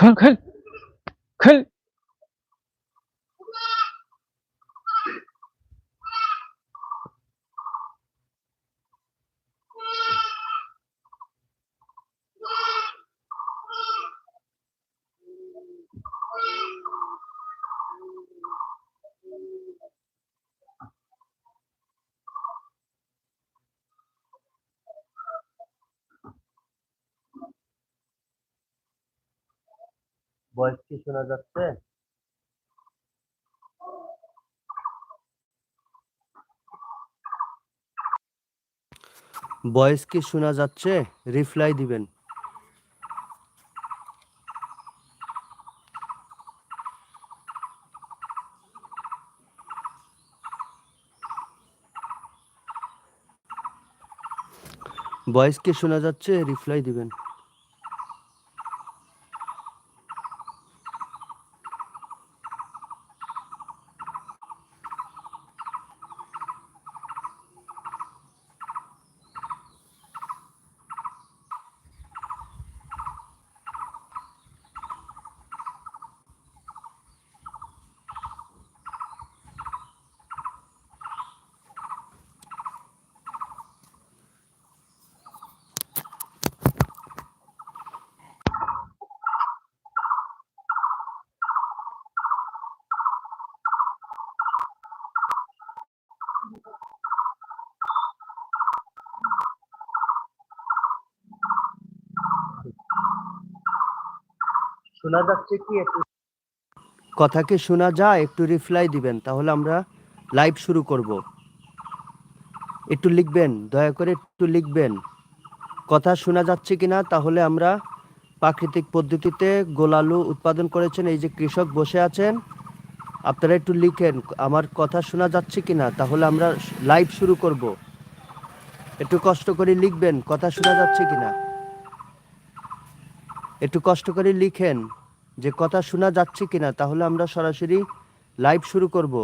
컬컬컬 শোনা যাচ্ছে ভয়েস কি শোনা যাচ্ছে রিপ্লাই দিবেন ভয়েস কি শোনা যাচ্ছে রিপ্লাই দিবেন শোনা যাচ্ছে কি একটু? কথা কি শোনা যায়, একটু রিপ্লাই দিবেন, তাহলে আমরা লাইভ শুরু করব। একটু লিখবেন, দয়া করে একটু লিখবেন। কথা শোনা যাচ্ছে কি না তাহলে আমরা প্রাকৃতিক পদ্ধতিতে গোলালু উৎপাদন করেছেন, এই যে কৃষক বসে আছেন, আপনারা একটু লিখেন, আমার কথা শোনা যাচ্ছে কি না তাহলে আমরা লাইভ শুরু করব। একটু কষ্ট করে লিখবেন, কথা শোনা যাচ্ছে কি না একটু কষ্ট করে লিখেন। যে কথা শোনা যাচ্ছে কিনা, তাহলে আমরা সরাসরি লাইভ শুরু করব।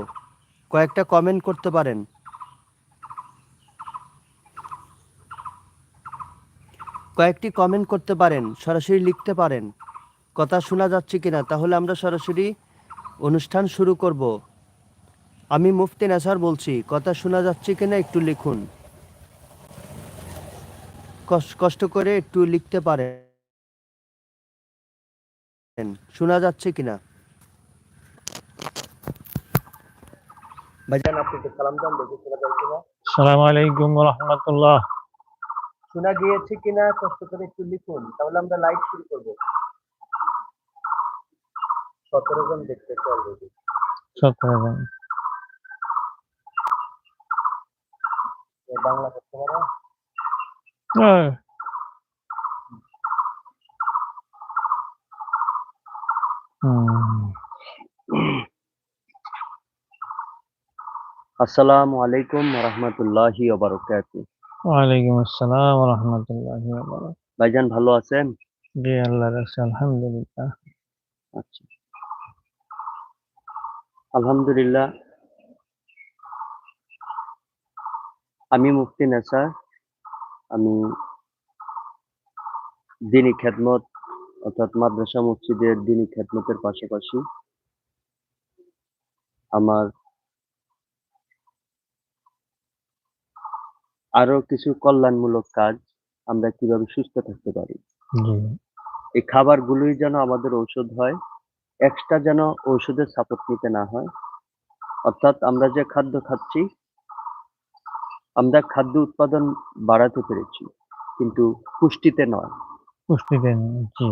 কয়েকটা কমেন্ট করতে পারেন। কয়েকটি কমেন্ট করতে পারেন, সরাসরি লিখতে পারেন। কথা শোনা যাচ্ছে কিনা, তাহলে আমরা সরাসরি অনুষ্ঠান শুরু করব। আমি মুফতি নাসার বলছি, কথা শোনা যাচ্ছে কিনা একটু লিখুন। কষ্ট করে একটু লিখতে পারেন। শোনা যাচ্ছে কিনা? ভাইজান আপনি একটু সালাম দান দেখি শোনা যাচ্ছে কিনা। সালাম আলাইকুম রহমতুল্লাহ শোনা গিয়েছে কিনা? কষ্ট করে একটু লিখুন তাহলে আমরা লাইভ শুরু করব। সতেরো জন দেখতেছে অলরেডি সতেরো জন। বাংলা করতে পারো? ওই, আসসালামু আলাইকুম রহমতুল্লাহি ওবারকাতু ওয়ালাইকুম আসসালাম রহমতুল্লাহ ভাইজান ভালো আছেন? জি আল্লাহ রাখছে আলহামদুলিল্লাহ। আচ্ছা। আলহামদুলিল্লাহ। আমি মুফতি নেসার। আমি দিনী খেদমত অর্থাৎ মাদ্রাসা মসজিদের দিনী খেদমতের পাশাপাশি আমার আরও কিছু কল্যাণমূলক কাজ আমরা কীভাবে সুস্থ থাকতে পারি। এই খাবারগুলোই যেন আমাদের ঔষধ হয় এক্সট্রা যেন ঔষধের সাপোর্ট নিতে না হয়। অর্থাৎ আমরা যে খাদ্য খাচ্ছি আমরা খাদ্য উৎপাদন বাড়াতে পেরেছি কিন্তু পুষ্টিতে নয়। পুষ্টি দেন জি।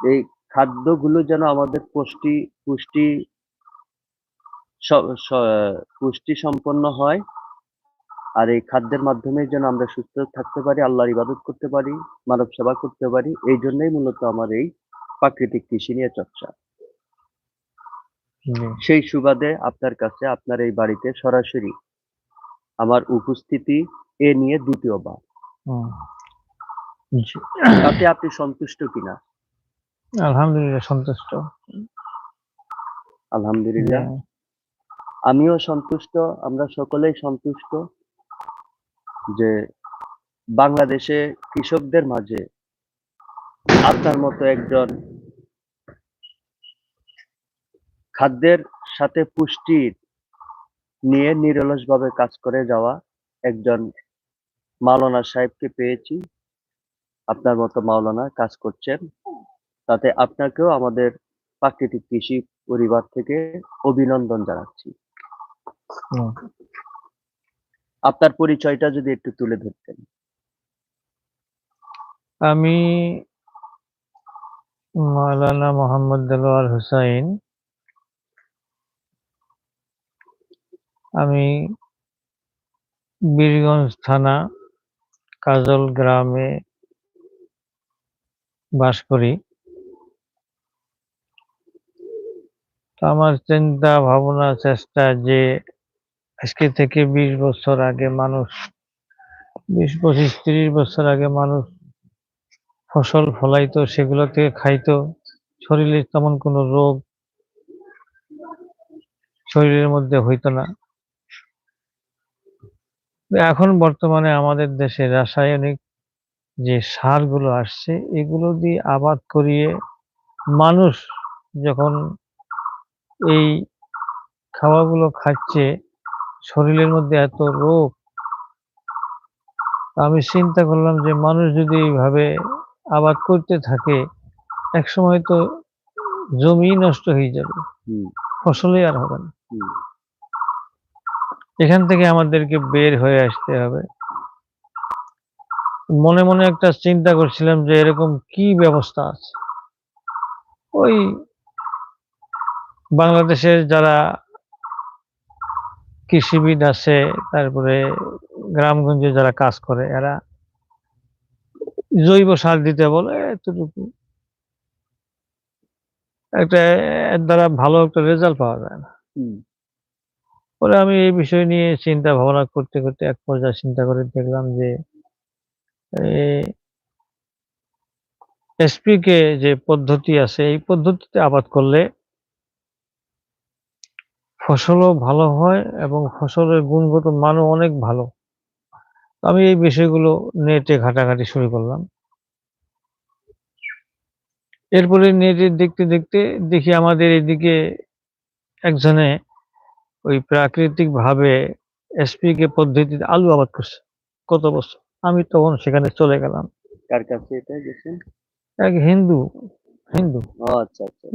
এই খাদ্যগুলো যেন আমাদের পুষ্টি পুষ্টি পুষ্টি সম্পন্ন হয়। আর এই খাদ্যের মাধ্যমে যেন আমরা সুস্থ থাকতে পারি আল্লাহর ইবাদত করতে পারি মানব সেবা করতে পারি এই জন্যই মূলত আমার এই প্রাকৃতিক কৃষি নিয়ে চর্চা। সেই সুবাদে আপনার কাছে আপনার এই বাড়িতে সরাসরি আমার উপস্থিতি এ নিয়ে দ্বিতীয়বার। তাতে আপনি সন্তুষ্ট কিনা? আলহামদুলিল্লাহ, সন্তুষ্ট। আলহামদুলিল্লাহ। আমিও সন্তুষ্ট, আমরা সকলেই সন্তুষ্ট যে বাংলাদেশে কৃষকদের মাঝে আপনার মতো একজন খাদ্যের সাথে পুষ্টির নিয়ে নিরলসভাবে কাজ করে যাওয়া একজন মাওলানা সাহেবকে পেয়েছি। আপনার মতো মাওলানা কাজ করছেন। তাতে আপনাকেও আমাদের প্রাকৃতিক কৃষি পরিবার থেকে অভিনন্দন জানাচ্ছি। আপনার পরিচয়টা যদি একটু তুলে ধরতেন। আমি মাওলানা মোহাম্মদ দেলোয়ার হুসাইন। আমি বীরগঞ্জ থানা কাজল গ্রামে বাস করি। তো আমার চিন্তা ভাবনা চেষ্টা যে আজকে থেকে বিশ বছর আগে মানুষ, বিশ পঁচিশ তিরিশ বছর আগে মানুষ ফসল ফলাইতো, সেগুলো থেকে খাইতো। শরীরে তেমন কোনো রোগ শরীরের মধ্যে হইতো না। এখন বর্তমানে আমাদের দেশে রাসায়নিক যে সারগুলো আসছে, এগুলো দিয়ে আবাদ করিয়ে মানুষ যখন এই খাওয়াগুলো খাচ্ছে শরীরের মধ্যে এত রোগ। আমি চিন্তা করলাম যে মানুষ যদি এইভাবে আবাদ করতে থাকে এক সময় তো জমি নষ্ট হয়ে যাবে। ফসলই আর হবে না। এখান থেকে আমাদেরকে বের হয়ে আসতে হবে। মনে মনে একটা চিন্তা করছিলাম যে এরকম কি ব্যবস্থা আছে? ওই বাংলাদেশের যারা কৃষিবিদ আছে তারপরে গ্রামগঞ্জে যারা কাজ করে এরা জৈব সার দিতে বলে এতটুকু। একটা এর দ্বারা ভালো একটা রেজাল্ট পাওয়া যায় না। পরে আমি এই বিষয় নিয়ে চিন্তা ভাবনা করতে করতে এক পর্যায়ে চিন্তা করে দেখলাম যে এসপি কে যে পদ্ধতি আছে এই পদ্ধতিতে আবাদ করলে ফসলও ভালো হয় এবং ফসলের গুণগত মানও অনেক ভালো। আমি এই বিষয়গুলো নেটে ঘাটাঘাটি শুরু করলাম। এরপরে নেটে দেখতে দেখতে দেখি আমাদের এদিকে একজনে ওই প্রাকৃতিক ভাবে এসপিকে পদ্ধতিতে আলু আবাদ করছে কত বছর। আমি তখন সেখানে চলে গেলাম। কার কাছে এটা গেছেন? এক হিন্দু হিন্দু। আচ্ছা আচ্ছা।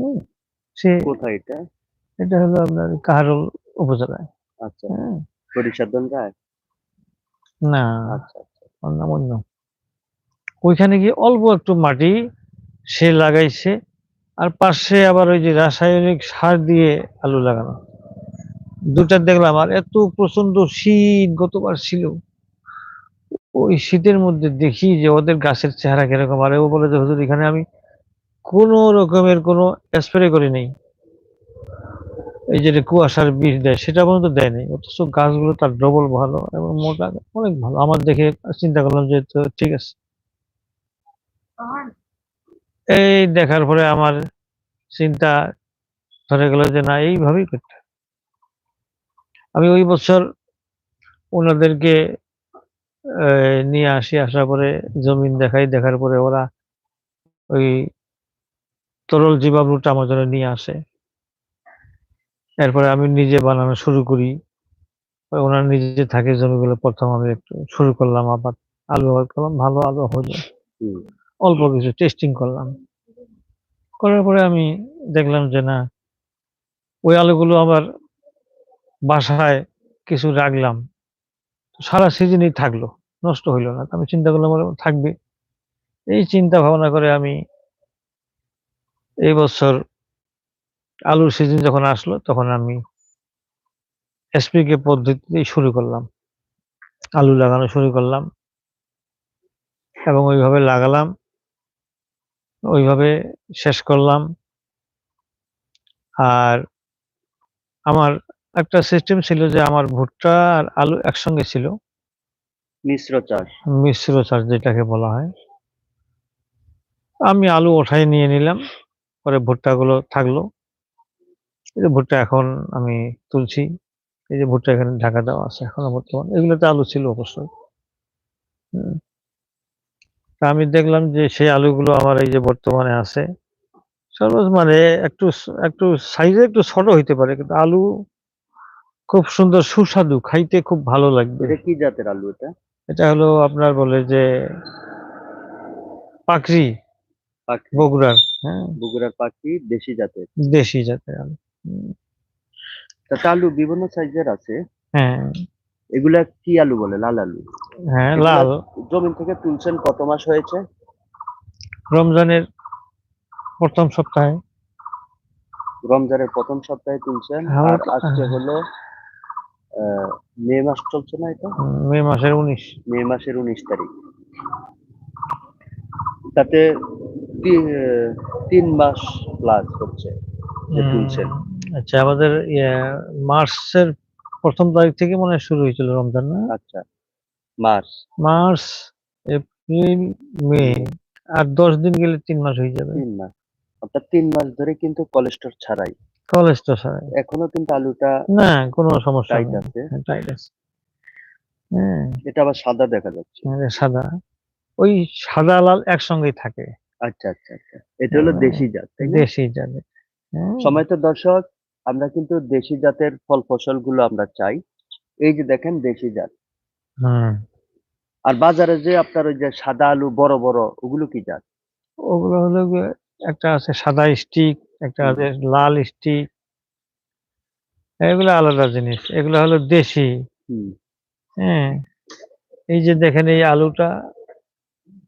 সে কোথায় এটা? এটা হলো আপনার কাহারোল উপজেলায়। আচ্ছা। হ্যাঁ। পরিসাধন রায় না। আচ্ছা আচ্ছা। ওর নাম অন্য। ওইখানে গিয়ে অল্প একটু মাটি সে লাগাইছে আর পাশে আবার ওই যে রাসায়নিক সার দিয়ে আলু লাগানো। দুটা দেখলাম আর এত প্রচণ্ড শীত গতবার ছিল। ওই শীতের মধ্যে দেখি যে ওদের গাছের চেহারা কীরকম আর ও বলে যে হুজুর এখানে আমি কোনো রকমের কোনো স্প্রে করি নেই। এই যে কুয়াশার বীজ দেয়, সেটা পর্যন্ত দেয়নি। অথচ গাছগুলো তার ডবল ভালো এবং মোটা, অনেক ভালো। আমার দেখে চিন্তা করলাম যে, তো ঠিক আছে। এই দেখার পরে আমার চিন্তা ধরে গেল যে, না, এইভাবেই করতে আমি ওই বছর ওনাদেরকে নিয়ে আসি, আসার পরে জমিন দেখাই। দেখার পরে ওরা ওই তরল জীবাণুটা আমার জন্য নিয়ে আসে। এরপরে আমি নিজে বানানো শুরু করি। ওনার নিজে থাকে জমিগুলো প্রথম আমি একটু শুরু করলাম আবার আলু আবাদ করলাম ভালো আলু হলো অল্প কিছু টেস্টিং করলাম। করার পরে আমি দেখলাম যে না ওই আলুগুলো আবার বাসায় কিছু রাখলাম। সারা সিজনই থাকল নষ্ট হইল না। আমি চিন্তা করলাম থাকবে। এই চিন্তা ভাবনা করে আমি এই বছর আলুর সিজন যখন আসলো তখন আমি এসপিকে পদ্ধতিতে শুরু করলাম। আলু লাগানো শুরু করলাম এবং ওইভাবে লাগালাম ওইভাবে শেষ করলাম। আর আমার একটা সিস্টেম ছিল যে আমার ভুট্টা আর আলু একসঙ্গে ছিল। মিশ্র চাষ। মিশ্র চাষ যেটাকে বলা হয়। আমি আলু ওঠাই নিয়ে নিলাম পরে ভুট্টাগুলো থাকল। এই যে ভুট্টা এখন আমি তুলছি এই যে ভুট্টা এখানে ঢাকা দেওয়া আছে এখনও বর্তমান। এগুলোতে আলু ছিল অবশ্যই। হুম। তা আমি দেখলাম যে সেই আলুগুলো আমার এই যে বর্তমানে আছে সরোজ মানে একটু একটু সাইজে একটু ছোট হইতে পারে কিন্তু আলু খুব সুন্দর সুস্বাদু খাইতে খুব ভালো লাগবে। এটা কি জাতের আলু এটা? এটা হলো আপনার বলে যে পাকড়ি বগুড়ার হ্যাঁ। বগুড়ার পাখি দেশি জাতের। দেশি জাতের আলু। তাতে আলু বিভিন্ন সাইজের আছে। হ্যাঁ। এগুলা কি আলু বলে? লাল আলু? হ্যাঁ লাল। জমিন থেকে তুলছেন কত মাস হয়েছে? রমজানের প্রথম সপ্তাহে। রমজানের প্রথম সপ্তাহে তুলছেন। হ্যাঁ, আর আজকে হলো মে মাস চলছে না এটা? মে মাসের উনিশ। মে মাসের উনিশ তারিখ। তাতে তিন মাস প্লাস হচ্ছে তুলছেন। আচ্ছা আমাদের ইয়ে, মার্চের প্রথম তারিখ থেকে মনে হয় শুরু হয়েছিল রমজান না? আচ্ছা মার্চ। মার্চ এপ্রিল মে আর দশ দিন গেলে তিন মাস হয়ে যাবে। তিন মাস। অর্থাৎ তিন মাস ধরে কিন্তু কোলেস্ট্রল ছাড়াই। তো ছাড়াই। এখনও কিন্তু আলুটা না কোনো সমস্যা টাইট নেই। আছে। টাইট আছে। হ্যাঁ। এটা আবার সাদা দেখা যাচ্ছে। এটা সাদা। ওই সাদা লাল একসঙ্গেই থাকে। আচ্ছা আচ্ছা আচ্ছা। এটা হলো হ্যাঁ। দেশি জাত দেশি জাতে। হ্যাঁ, সময় তো দর্শক আমরা কিন্তু দেশি জাতের ফল ফসলগুলো আমরা চাই। এই যে দেখেন দেশি জাত। হুম। আর বাজারে যে আপনার ওই যে সাদা আলু বড় বড় ওগুলো কি জাত? ওগুলো হলো গিয়ে একটা আছে সাদা স্টিক একটা আছে লাল স্টিক। এগুলো আলাদা জিনিস। এগুলো হলো দেশি। হুম। হ্যাঁ। এই যে দেখেন এই আলুটা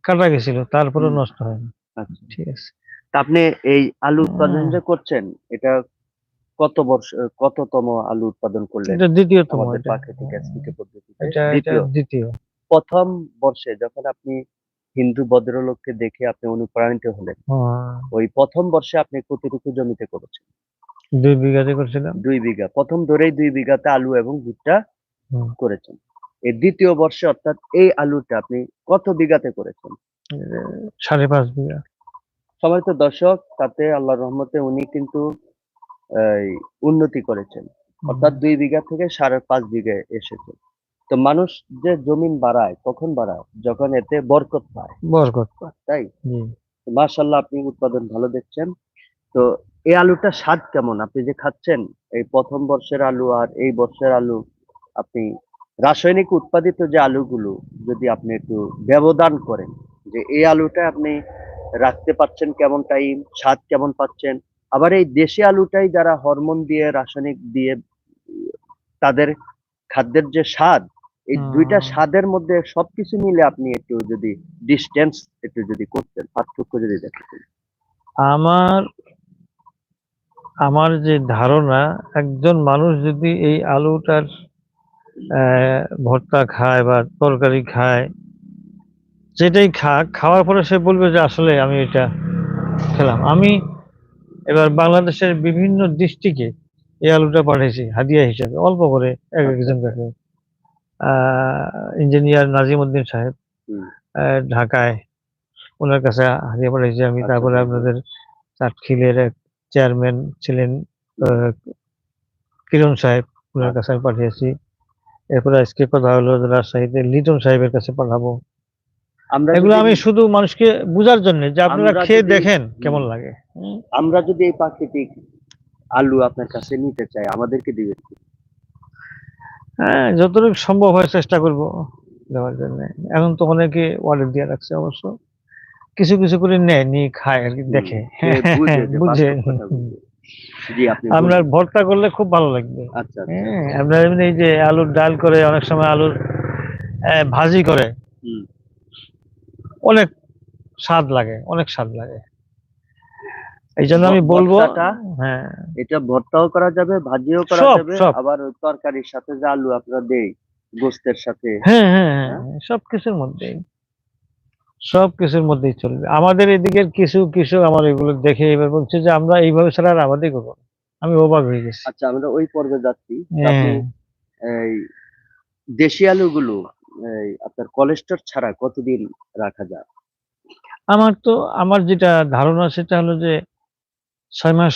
কাটা গেছিল তারপরে নষ্ট হয় না আচ্ছা। ঠিক আছে। তা আপনি এই আলু উৎপাদন যে করছেন এটা কত বর্ষ কততম আলু উৎপাদন করলেন? এটা দ্বিতীয়তম আমাদের প্রাকৃতিক পদ্ধতিতে এটা দ্বিতীয়। দ্বিতীয়। প্রথম বর্ষে যখন আপনি হিন্দু ভদ্রলোককে দেখে আপনি অনুপ্রাণিত হলেন ওই প্রথম বর্ষে আপনি কতটুকু জমিতে করেছেন? দুই বিঘাতে করছিলাম। দুই বিঘা। প্রথম ধরেই দুই বিঘাতে আলু এবং ভুট্টা করেছেন। এই দ্বিতীয় বর্ষে অর্থাৎ এই আলুটা আপনি কত বিঘাতে করেছেন? সাড়ে পাঁচ বিঘা। সবাই তো দর্শক তাতে আল্লাহর রহমতে উনি কিন্তু উন্নতি করেছেন। অর্থাৎ দুই বিঘা থেকে সাড়ে পাঁচ বিঘায় এসেছে। তো মানুষ যে জমিন বাড়ায় কখন বাড়ায়? যখন এতে বরকত পায়। বরকত পায়। তাই? জি। মার্শাল্লাহ আপনি উৎপাদন ভালো দেখছেন। তো এই আলুটা স্বাদ কেমন? আপনি যে খাচ্ছেন এই প্রথম বর্ষের আলু আর এই বর্ষের আলু আপনি রাসায়নিক উৎপাদিত যে আলুগুলো যদি আপনি একটু ব্যবধান করেন যে এই আলুটা আপনি রাখতে পারছেন কেমন টাইম স্বাদ কেমন পাচ্ছেন? আবার এই দেশি আলুটাই যারা হরমোন দিয়ে রাসায়নিক দিয়ে তাদের খাদ্যের যে স্বাদ এই দুইটা স্বাদের মধ্যে সবকিছু মিলে আপনি একটু যদি ডিস্টেন্স একটু যদি করতেন পার্থক্য যদি দেখতেন। আমার আমার যে ধারণা একজন মানুষ যদি এই আলুটার আহ, ভর্তা খায় বা তরকারি খায় যেটাই খাক খাওয়ার পরে সে বলবে যে আসলে আমি এটা খেলাম। আমি এবার বাংলাদেশের বিভিন্ন ডিস্ট্রিক্টে এই আলুটা পাঠিয়েছি হাদিয়া হিসাবে অল্প করে এক একজন কাছে ইঞ্জিনিয়ার নাজিম উদ্দিন সাহেব ঢাকায় ওনার কাছে হাদিয়া পাঠিয়েছি। আমি আচ্ছা, তারপরে আচ্ছা। আপনাদের চাটখিলের এক চেয়ারম্যান ছিলেন কিরণ সাহেব ওনার কাছে আমি পাঠিয়েছি। এরপরে আজকে কথা হলো রাজশাহীতে লিটন সাহেবের কাছে পাঠাবো। আমরা এগুলো আমি শুধু মানুষকে বোঝার জন্য যে আপনারা খেয়ে দেখেন কেমন লাগে। আমরা যদি এই প্রাকৃতিক আলু আপনার কাছে নিতে চাই আমাদেরকে দিবেন হ্যাঁ যতটুকু সম্ভব হয় চেষ্টা করব দেওয়ার জন্য। এখন তো অনেকে অর্ডার দিয়ে রাখছে অবশ্য। কিছু কিছু করে নেয় নিয়ে খায় আর কি দেখে। বুঝে যে বুঝে বাস্তব কথা বুঝে। জি আপনি আপনার। ভর্তা করলে খুব ভালো লাগবে। আচ্ছা আচ্ছা। হ্যাঁ আপনার এমনি এই যে আলুর ডাল করে অনেক সময় আলুর ভাজি করে। অনেক স্বাদ লাগে অনেক স্বাদ লাগে। এই জন্য আমি বলব? হ্যাঁ। এটা ভর্তাও করা যাবে ভাজিও করা যাবে আবার তরকারির সাথে যে আলু আপনারা দেই গোস্তের সাথে। হ্যাঁ হ্যাঁ হ্যাঁ সব কিছুর মধ্যেই। সব কিছুর মধ্যেই চলবে। আমাদের এদিকের কিছু কৃষক আমার এগুলো দেখে এবার বলছে যে আমরা এইভাবে ছাড়া আর আমাদের করব আমি অবাক হয়ে গেছি। আচ্ছা আমরা ওই পর্বে যাচ্ছি। হ্যাঁ। এই দেশি আলুগুলো আপনার কোলেস্টর ছাড়া কতদিন রাখা যায়? আমার তো আমার যেটা ধারণা সেটা হলো যে ছয় মাস।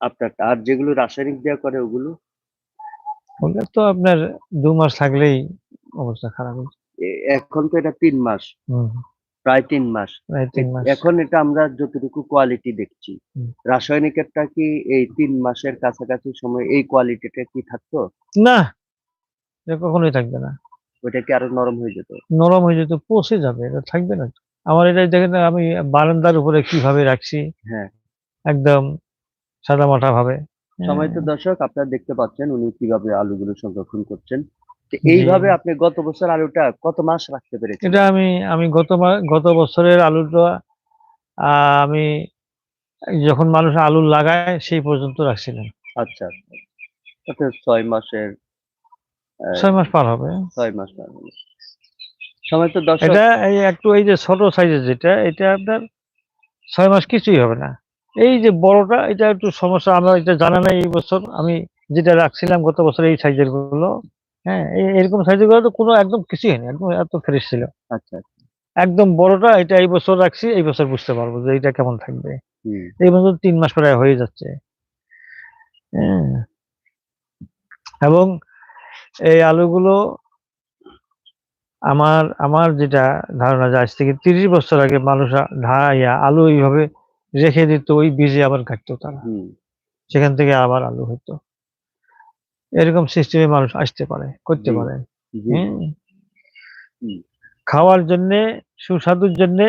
আপনার আর যেগুলো রাসায়নিক দেওয়া করে ওগুলো? হলে তো আপনার দু মাস থাকলেই অবস্থা খারাপ হয়ে। এ- এখন তো এটা তিন মাস। প্রায় তিন মাস। এখন এটা আমরা যতটুকু কোয়ালিটি দেখছি। রাসায়নিকেরটা কি এই তিন মাসের কাছাকাছি সময় এই কোয়ালিটিটা কি থাকতো? না কখনোই থাকবে না। ওইটা কি আরও নরম হয়ে যেত। নরম হয়ে যেত পচে যাবে এটা থাকবে না। আমার এটা দেখেন আমি বারান্দার উপরে কীভাবে রাখছি? হ্যাঁ। একদম সাদা মাটা ভাবে। সময় তো দর্শক আপনারা দেখতে পাচ্ছেন উনি কীভাবে আলুগুলো সংরক্ষণ করছেন। এইভাবে আপনি গত বছর আলুটা কত মাস রাখতে পেরেছেন? এটা আমি আমি গত গত বছরের আলুটা আহ, আমি যখন মানুষ আলু লাগায় সেই পর্যন্ত রাখছিলাম। আচ্ছা আচ্ছা। ছয় মাসের ছয় মাস পার হবে। ছয় মাস পার হলো। সময় তো দর্শক এটা এই একটু এই যে ছোট সাইজের যেটা এটা আপনার ছয় মাস কিছুই হবে না। এই যে বড়টা এটা একটু সমস্যা। আমার এটা জানা নাই এই বছর। আমি যেটা রাখছিলাম গত বছর এই সাইজেরগুলো। হ্যাঁ এরকম সাইজেরগুলো তো কোনো একদম কিছুই হয়নি। একদম এত ফ্রেশ ছিল। আচ্ছা একদম বড়টা এটা এই বছর রাখছি এই বছর বুঝতে পারব যে এটা কেমন থাকবে। এই বছর তিন মাস প্রায় হয়ে যাচ্ছে। হ্যাঁ। এবং এই আলুগুলো আমার আমার যেটা ধারণা যে আজ থেকে তিরিশ বছর আগে মানুষ ঢাইয়া আলু এইভাবে রেখে দিত ওই বীজে আবার কাটতো তারা। সেখান থেকে আবার আলু হতো এরকম সিস্টেমে মানুষ আসতে পারে করতে পারে। খাওয়ার জন্যে সুস্বাদুর জন্যে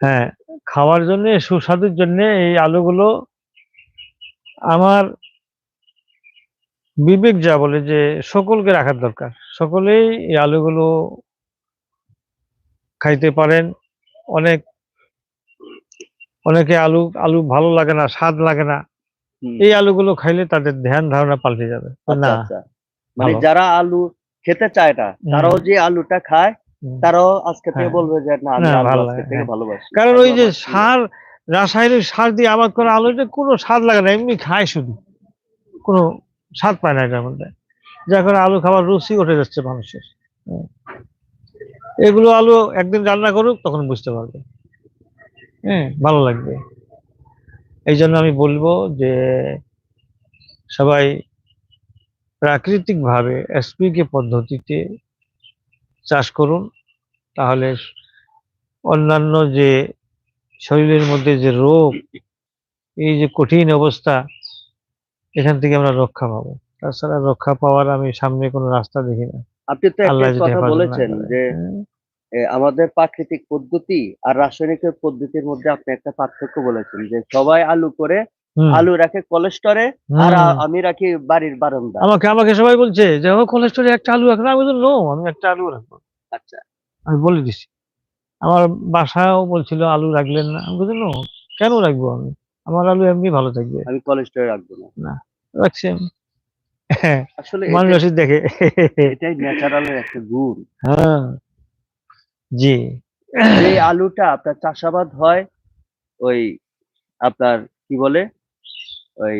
হ্যাঁ খাওয়ার জন্য সুস্বাদুর জন্য এই আলুগুলো আমার বিবেক যা বলে যে সকলকে রাখার দরকার। সকলেই এই আলুগুলো খাইতে পারেন। অনেক অনেকে আলু আলু ভালো লাগে না স্বাদ লাগে না। এই আলুগুলো খাইলে তাদের ধ্যান ধারণা পাল্টে যাবে। আচ্ছা না? আচ্ছা মানে যারা আলু খেতে চায় না তারাও যে আলুটা খায় তারাও আজকে থেকে হ্যাঁ। বলবে যে না ভালো হ্যাঁ। ভালোবাসি। কারণ ওই যে। সার রাসায়নিক সার দিয়ে আবাদ করা আলুটা কোনো স্বাদ লাগে না, এমনি খায় শুধু। কোনো স্বাদ পায় না এটার মধ্যে। যার কারণে আলু খাবার রুচি উঠে যাচ্ছে মানুষের। এগুলো আলু একদিন রান্না করুক, তখন বুঝতে পারবে। হ্যাঁ ভালো লাগবে। এই জন্য আমি বলব যে, সবাই প্রাকৃতিক ভাবে এসপিকে পদ্ধতিতে চাষ করুন। তাহলে অন্যান্য যে শরীরের মধ্যে যে রোগ এই যে কঠিন অবস্থা এখান থেকে আমরা রক্ষা পাবো। তাছাড়া রক্ষা পাওয়ার আমি সামনে কোনো রাস্তা দেখি না। আপনি তো একটা কথা বলেছেন যে আমাদের প্রাকৃতিক পদ্ধতি আর রাসায়নিক পদ্ধতির মধ্যে আপনি একটা পার্থক্য বলেছেন যে সবাই আলু করে আলু রাখে কোলেস্টরে আর আমি রাখি বাড়ির বারান্দা আমাকে আমাকে সবাই বলছে যে কোলেস্টোরে একটা আলু রাখবে আমি নো আমি একটা আলু রাখব। আচ্ছা। আমি বলে দিছি। আমার বাসাও বলছিল আলু রাখলেন না। আমি বলছি কেন রাখব আমি? আমার আলু এমনি ভালো থাকবে। আমি কোলেস্টরে রাখব না। রাখছি আমি। হ্যাঁ আসলে মানুষ দেখে। এটাই ন্যাচারালের একটা গুণ। হ্যাঁ জি। যে আলুটা আপনার চাষাবাদ হয় ওই আপনার কি বলে? ওই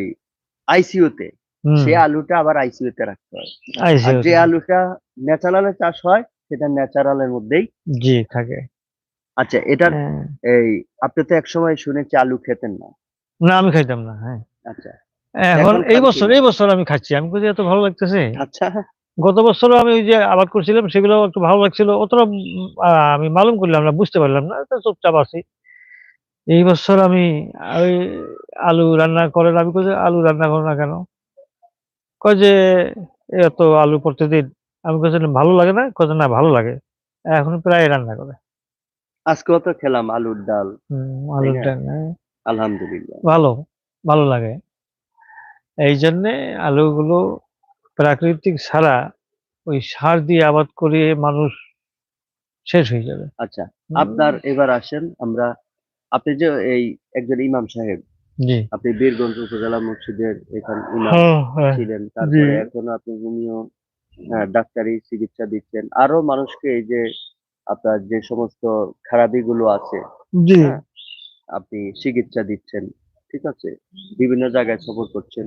আইসিইউতে সে আলুটা আবার আইসিইউতে রাখতে হয়। আর যে। আলুটা ন্যাচারালে চাষ হয় সেটা ন্যাচারালের মধ্যেই জি থাকে। আচ্ছা এটার হ্যাঁ। এই আপনি তো একসময় শুনেছি আলু খেতেন না। না আমি খাইতাম না হ্যাঁ। আচ্ছা। এখন এই বছর এই বছর আমি খাচ্ছি আমি বলছি এত ভালো লাগতেছে। আচ্ছা। গত বছরও আমি ওই যে আবাদ করছিলাম সেগুলো একটু ভালো লাগছিল অতটা আমি মালুম করলাম না বুঝতে পারলাম না চুপচাপ আছি। এই বছর আমি ওই আলু রান্না করেন আমি কই আলু রান্না করো না কেন? কয় যে এত আলু প্রতিদিন আমি কেছিলাম ভালো লাগে না? কয় না ভালো লাগে। এখন প্রায় রান্না করে। আজকেও তো খেলাম আলুর ডাল। আলুর ডাল, হ্যাঁ। আলহামদুলিল্লাহ। ভালো ভালো লাগে। এই জন্যে আলুগুলো প্রাকৃতিক ছাড়া ওই সার দিয়ে আবাদ করে মানুষ শেষ হয়ে যাবে। আচ্ছা আপনার এবার আসেন আমরা আপনি যে এই একজন ইমাম সাহেব জি। আপনি বীরগঞ্জ উপজেলা মসজিদের এখানে ইমাম হ্যাঁ, হ্যাঁ, ছিলেন তারপরে এখন আপনি আহ, ডাক্তারি চিকিৎসা দিচ্ছেন। আরও মানুষকে এই যে আপনার যে সমস্ত খারাপি গুলো আছে জি। হ্যাঁ, আপনি চিকিৎসা দিচ্ছেন ঠিক আছে? বিভিন্ন জায়গায় সফর করছেন।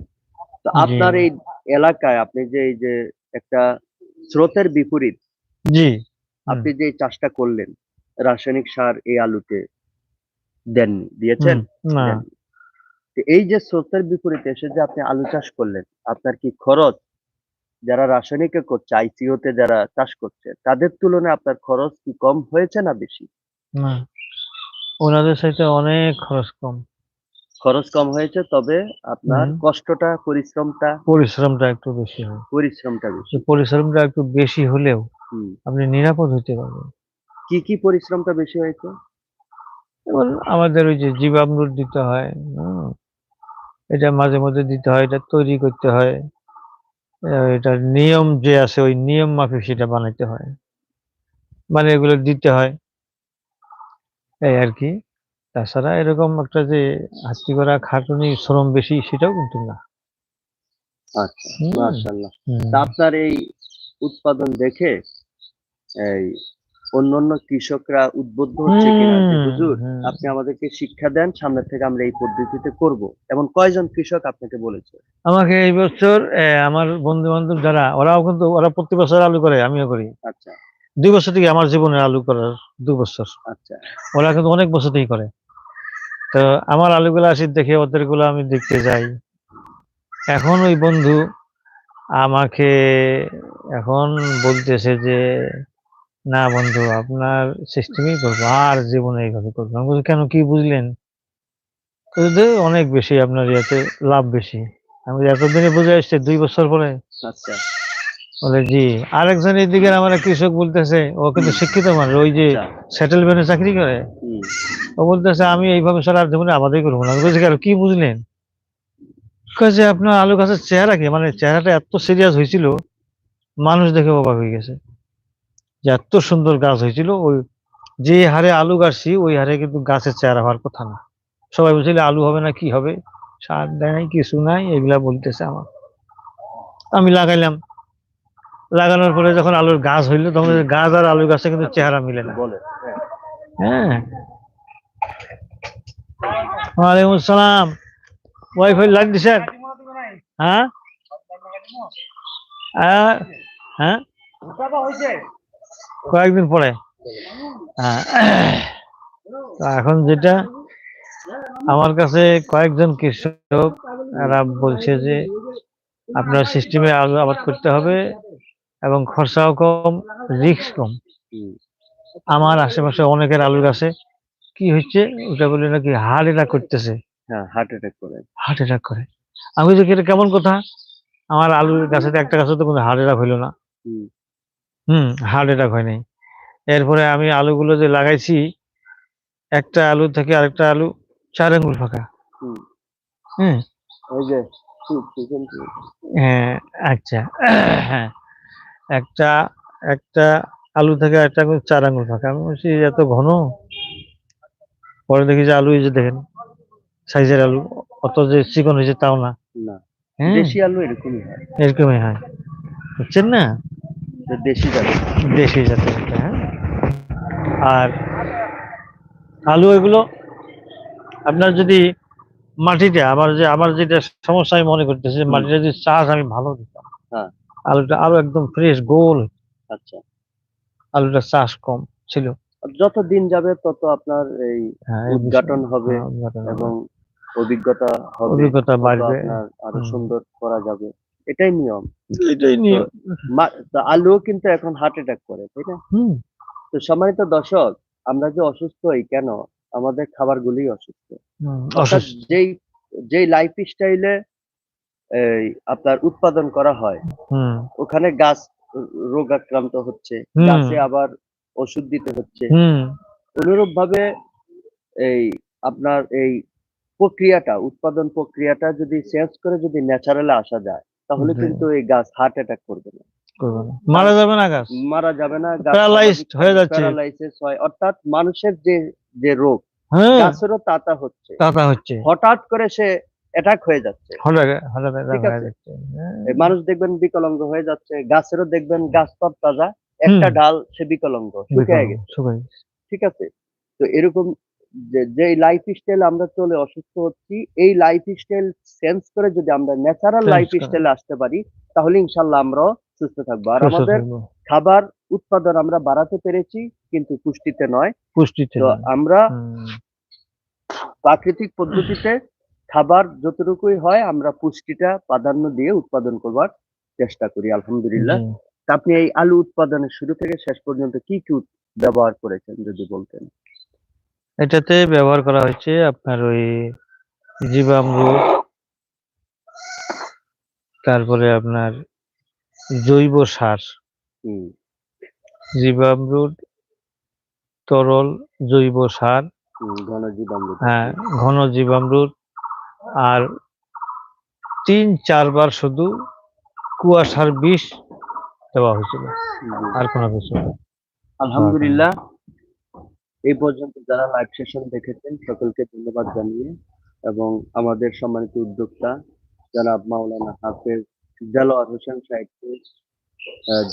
তো আপনার এই এলাকায় আপনি যে এই যে একটা স্রোতের বিপরীত জি। আপনি যে চাষটা করলেন রাসায়নিক সার এই আলুতে দেননি দিয়েছেন? এই যে স্রোতের বিপরীতে এসে যে আপনি আলু চাষ করলেন আপনার কি খরচ যারা রাসায়নিকে করছে আইসিও তে যারা চাষ করছে তাদের তুলনায় আপনার খরচ কি কম হয়েছে না বেশি? না ওনাদের সাথে অনেক খরচ কম। খরচ কম হয়েছে তবে আপনার কষ্টটা পরিশ্রমটা? পরিশ্রমটা একটু বেশি হয়। পরিশ্রমটা বেশি। পরিশ্রমটা একটু বেশি হলেও আপনি নিরাপদ হতে পারবেন। কি কি পরিশ্রমটা বেশি হয়েছে? যেমন আমাদের ওই যে জীবামৃত দিতে হয় এটা মাঝে মধ্যে দিতে হয় এটা তৈরি করতে হয়। এটার নিয়ম যে আছে ওই নিয়ম মাফিক সেটা বানাইতে হয়। মানে এগুলো দিতে হয়। এই আর কি। তাছাড়া এরকম একটা যে হাতি করা খাটুনি শ্রম বেশি সেটাও কিন্তু না। আচ্ছা মাশাআল্লাহ। আপনার এই উৎপাদন দেখে এই অন্যান্য কৃষকরা উদ্বুদ্ধ হচ্ছে কিনা? হুজুর আপনি আমাদেরকে শিক্ষা দেন সামনে থেকে আমরা এই পদ্ধতিতে করব। এমন কয়জন কৃষক আপনাকে বলেছে? আমাকে এই বছর আমার বন্ধু বান্ধব যারা ওরাও কিন্তু ওরা প্রতি বছর আলু করে আমিও করি। আচ্ছা। দুই বছর থেকে আমার জীবনে আলু করার দু বছর। আচ্ছা। ওরা কিন্তু অনেক বছর থেকেই করে। তো আমার আলুগুলো আসি দেখে ওদেরগুলো আমি দেখতে যাই। এখন ওই বন্ধু আমাকে এখন বলতেছে যে না বন্ধু আপনার সিস্টেমই করব আর জীবনে এইভাবে করব আমি বলছি, কেন কি বুঝলেন? "ধুর, অনেক বেশি আপনার ইয়েতে লাভ বেশি। আমি এতদিনে বুঝে আসছে দুই বছর পরে? আচ্ছা। বলে জি। আরেকজন এদিকে আমার কৃষক বলতেছে ও কিন্তু শিক্ষিত মানুষ ওই যে আচ্ছা। সেটেলমেন্টে চাকরি করে। ও বলতেছে আমি এইভাবে সারা আর জীবনে আবাদই করব না। বলছি কেন কি বুঝলেন? যে আপনার আলু গাছের চেহারা কি? মানে চেহারাটা এত সিরিয়াস হয়েছিল মানুষ দেখে অবাক হয়ে গেছে। যে এত সুন্দর গাছ হয়েছিল ওই যে হারে আলু গাছছি ওই হারে কিন্তু গাছের চেহারা হওয়ার কথা না। সবাই বলছিল আলু হবে না কি হবে? সার দেয় নাই কিছু নাই এগুলা বলতেছে আমার। আমি লাগাইলাম। লাগানোর পরে যখন আলুর গাছ হইল তখন গাছ আর আলুর গাছে কিন্তু চেহারা মিলে না। বলে হ্যাঁ। ওয়ালাইকুম আসসালাম। ওয়াইফাই লাইন দিছেন? হ্যাঁ? হ্যাঁ? কয়েকদিন পরে। হ্যাঁ এখন যেটা আমার কাছে কয়েকজন কৃষক এরা বলছে যে আপনার সিস্টেমে আলু আবাদ করতে হবে এবং খরচাও কম রিস্ক কম। আমার আশেপাশে অনেকের আলু গাছে কি হচ্ছে ওটা বলে নাকি হার্ট অ্যাটাক করতেছে। হ্যাঁ হার্ট অ্যাটাক করে। হার্ট অ্যাটাক করে। আমি কি এটা কেমন কথা? আমার আলুর গাছে তো একটা গাছে তো কোনো হার্ট অ্যাটাক হইল না। হুম, হার্ট অ্যাটাক হয় নাই। এরপরে আমি আলুগুলো যে লাগাইছি একটা আলু থেকে আরেকটা আলু চার আঙ্গুল ফাঁকা। হ্যাঁ আচ্ছা। হ্যাঁ একটা একটা আলু থেকে একটা আঙুল চার আঙুল ফাঁকা। আমি বলছি এত ঘন? পরে দেখি যে আলু এই যে দেখেন সাইজের আলু অত যে চিকন হয়েছে তাও না হ্যাঁ। দেশি আলু এরকমই হয়। এরকমই হয়। বুঝছেন না? দেশি জাতের। দেশি জাতের হ্যাঁ। আর আলু এগুলো আপনার যদি মাটিটা আমার যে আমার যেটা সমস্যা আমি মনে করতেছি মাটিটা যদি চাষ আমি ভালো দিতাম হ্যাঁ। আলুটা আরও একদম ফ্রেশ গোল আচ্ছা। আলুটা চাষ কম ছিল। যত দিন যাবে তত আপনার এই হ্যাঁ, উদ্ঘাটন হবে হ্যাঁ। এবং অভিজ্ঞতা হবে অভিজ্ঞতা বাড়বে। আরও সুন্দর করা যাবে। এটাই নিয়ম। এটাই নিয়ে মা- আলুও কিন্তু এখন হার্ট অ্যাটাক করে তাই না? হুম। তো সম্মানিত দর্শক আমরা যে অসুস্থ হই কেন? আমাদের অসুস্থ। হুম, অর্থাৎ অসুস্থ। যেই যেই লাইফ স্টাইলে এই আপনার উৎপাদন করা হয় ওখানে গাছ রোগাক্রান্ত হচ্ছে গাছে আবার ওষুধ দিতে হচ্ছে। হুম। অনুরূপ ভাবে এই আপনার এই প্রক্রিয়াটা উৎপাদন প্রক্রিয়াটা যদি চেঞ্জ করে যদি ন্যাচারালে আসা যায় তাহলে কিন্তু এই গাছ হার্ট অ্যাটাক করবে না। মারা যাবে না গাছ? মারা যাবে না Paralyzed হয়ে যাচ্ছে। প্যারালাইসিস হয়। অর্থাৎ মানুষের যে যে রোগ হ্যাঁ। গাছেরও তাতা হচ্ছে। তাতা হচ্ছে। হঠাৎ করে সে অ্যাটাক হয়ে যাচ্ছে। মানুষ দেখবেন বিকলাঙ্গ হয়ে যাচ্ছে। গাছেরও দেখবেন গাছ তর তাজা। একটা ডাল সে বিকলাঙ্গ শুকিয়ে গেছে। ঠিক আছে? তো এরকম যে লাইফ স্টাইল আমরা চলে অসুস্থ হচ্ছি এই লাইফ স্টাইল চেঞ্জ করে যদি আমরা ন্যাচারাল লাইফ। স্টাইলে আসতে পারি তাহলে ইনশাল্লাহ আমরা সুস্থ থাকব। আর আমাদের খাবার উৎপাদন আমরা বাড়াতে পেরেছি কিন্তু পুষ্টিতে নয়। পুষ্টিতে আমরা প্রাকৃতিক পদ্ধতিতে খাবার যতটুকুই হয় আমরা পুষ্টিটা প্রাধান্য দিয়ে উৎপাদন করবার চেষ্টা করি আলহামদুলিল্লাহ। আপনি এই আলু উৎপাদনের শুরু থেকে শেষ পর্যন্ত কি কি ব্যবহার করেছেন যদি বলতেন? এটাতে ব্যবহার করা হয়েছে আপনার ওই জীবামৃত তারপরে আপনার জৈব সার। হুম। জীবামৃত তরল জৈব সার। হুম, ঘনজীবামৃত হ্যাঁ ঘন জীবামৃত আর তিন চারবার শুধু কুয়াশার বিষ দেওয়া হয়েছিল। আর কোনো কিছু আলহামদুলিল্লাহ। এই পর্যন্ত যারা লাইভ সেশন দেখেছেন, সকলকে ধন্যবাদ জানিয়ে এবং আমাদের সম্মানিত উদ্যোক্তা যারা মাওলানা হাফেজ দেলোয়ার হোসেন সাহেবকে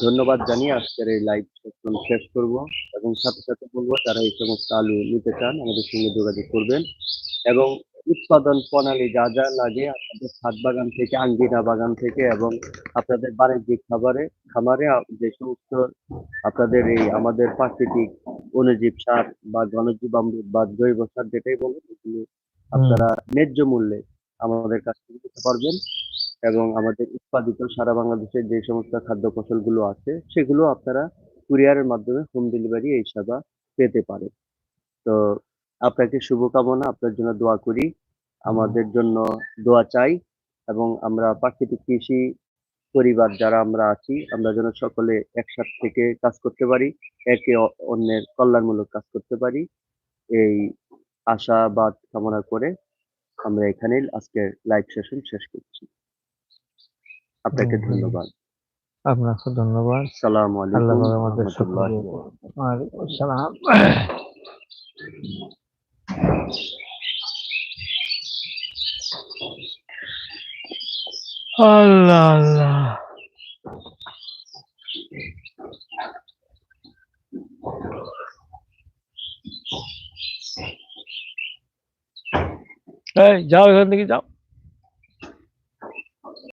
ধন্যবাদ জানিয়ে আজকের এই লাইভ সেশন শেষ করব এবং সাথে সাথে বলব, যারা এই সমস্ত আলু নিতে চান, আমাদের সঙ্গে যোগাযোগ করবেন এবং উৎপাদন প্রণালী যা যা লাগে আপনাদের ছাদ বাগান থেকে আঙ্গিনা বাগান থেকে এবং আপনাদের বাণিজ্যিক খাবারে খামারে যে সমস্ত আপনাদের এই আমাদের প্রাকৃতিক অনুজীব সার বা ঘনজীব অমৃত বা জৈব সার যেটাই বলুন এগুলো আপনারা ন্যায্য মূল্যে আমাদের কাছ থেকে নিতে পারবেন এবং আমাদের উৎপাদিত সারা বাংলাদেশের যে সমস্ত খাদ্য ফসলগুলো আছে সেগুলো আপনারা কুরিয়ারের মাধ্যমে হোম ডেলিভারি এই সেবা পেতে পারেন। তো আপনাকে শুভকামনা আপনার জন্য দোয়া করি। আমাদের জন্য দোয়া চাই এবং আমরা প্রাকৃতিক কৃষি পরিবার যারা আমরা আছি আমরা যেন সকলে একসাথে থেকে কাজ করতে পারি একে অন্যের কল্যাণমূলক কাজ করতে পারি। এই আশাবাদ কামনা করে আমরা এখানে আজকের লাইভ সেশন শেষ করছি। আপনাকে। ধন্যবাদ। আপনাকে ধন্যবাদ। সালাম আলাইকুম আমাদের রহমতুল্লাহি। সকলকে ওয়া বারাকাতুহু। ওয়ালাইকুম আসসালাম আল্লাহ